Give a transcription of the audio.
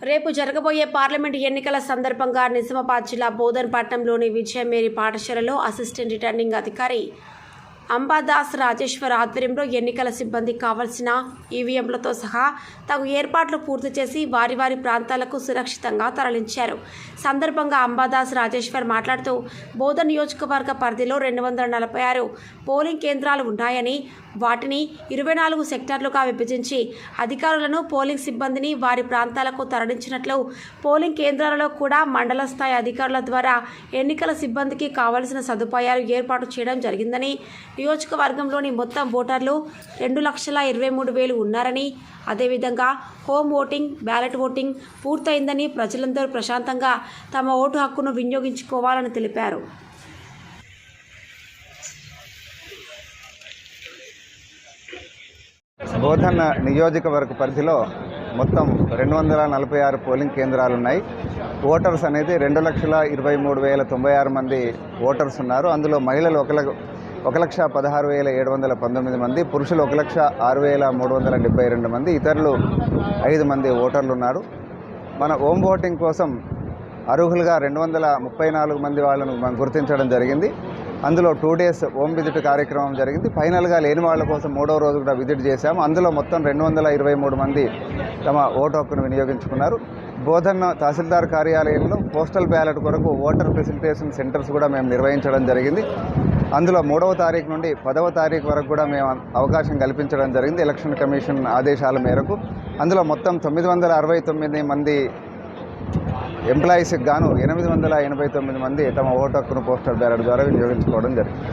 రేపు జరగబోయే పార్లమెంటు ఎన్నికల సందర్భంగా నిజామాబాద్ జిల్లా బోధన్పట్నంలోని విజయమేరి పాఠశాలలో అసిస్టెంట్ రిటర్నింగ్ అధికారి అంబాదాస్ రాజేశ్వర్ ఆధ్వర్యంలో ఎన్నికల సిబ్బంది కావలసిన ఈవీఎంలతో సహా తగు ఏర్పాట్లు పూర్తి చేసి వారి వారి ప్రాంతాలకు సురక్షితంగా తరలించారు. సందర్భంగా అంబాదాస్ రాజేశ్వర్ మాట్లాడుతూ బోధ నియోజకవర్గ పరిధిలో రెండు వందల నలభై ఆరు పోలింగ్ కేంద్రాలు ఉన్నాయని వాటిని ఇరవై నాలుగు సెక్టార్లుగా విభజించి అధికారులను పోలింగ్ సిబ్బందిని వారి ప్రాంతాలకు తరలించినట్లు పోలింగ్ కేంద్రాలలో కూడా మండల స్థాయి అధికారుల ద్వారా ఎన్నికల సిబ్బందికి కావలసిన సదుపాయాలు ఏర్పాటు చేయడం జరిగిందని నియోజకవర్గంలోని మొత్తం ఓటర్లు రెండు లక్షల ఇరవై మూడు వేలు ఉన్నారని అదేవిధంగా హోమ్ ఓటింగ్ బ్యాలెట్ ఓటింగ్ పూర్తయిందని ప్రజలందరూ ప్రశాంతంగా తమ ఓటు హక్కును వినియోగించుకోవాలని తెలిపారు. బోధన నియోజకవర్గ పరిధిలో మొత్తం రెండు వందల నలభై ఆరు పోలింగ్ కేంద్రాలు ఉన్నాయి ఓటర్స్ అనేది రెండు లక్షల ఇరవై మూడు వేల తొంభై ఆరు మంది ఓటర్స్ ఉన్నారు. అందులో మహిళలు ఒక ఒక లక్ష పదహారు వేల ఏడు వందల పంతొమ్మిది మంది పురుషులు ఒక లక్ష ఆరు వేల మూడు వందల డెబ్బై రెండు మంది ఇతరులు ఐదు మంది ఓటర్లు ఉన్నారు మన హోమ్ ఓటింగ్ కోసం అర్హులుగా రెండు వందల ముప్పై నాలుగు మంది వాళ్ళను మనం గుర్తించడం జరిగింది. అందులో టూ డేస్ హోమ్ విజిట్ కార్యక్రమం జరిగింది. ఫైనల్గా లేని వాళ్ళ కోసం మూడో రోజు కూడా విజిట్ చేశాము. అందులో మొత్తం రెండు వందల ఇరవై మూడు మంది తమ ఓటు హక్కును వినియోగించుకున్నారు. బోధన తహసీల్దార్ కార్యాలయంలో పోస్టల్ బ్యాలెట్ కొరకు ఓటర్ ఫెసిలిటేషన్ సెంటర్స్ కూడా మేము నిర్వహించడం జరిగింది. అందులో మూడవ తారీఖు నుండి పదవ తారీఖు వరకు కూడా మేము అవకాశం కల్పించడం జరిగింది. ఎలక్షన్ కమిషన్ ఆదేశాల మేరకు అందులో మొత్తం తొమ్మిది వందల అరవై తొమ్మిది మంది ఎంప్లాయీస్కి గాను ఎనిమిది వందల ఎనభై తొమ్మిది మంది తమ ఓటు హక్కును పోస్టల్ బ్యాలెట్ ద్వారా వినియోగించుకోవడం జరిగింది.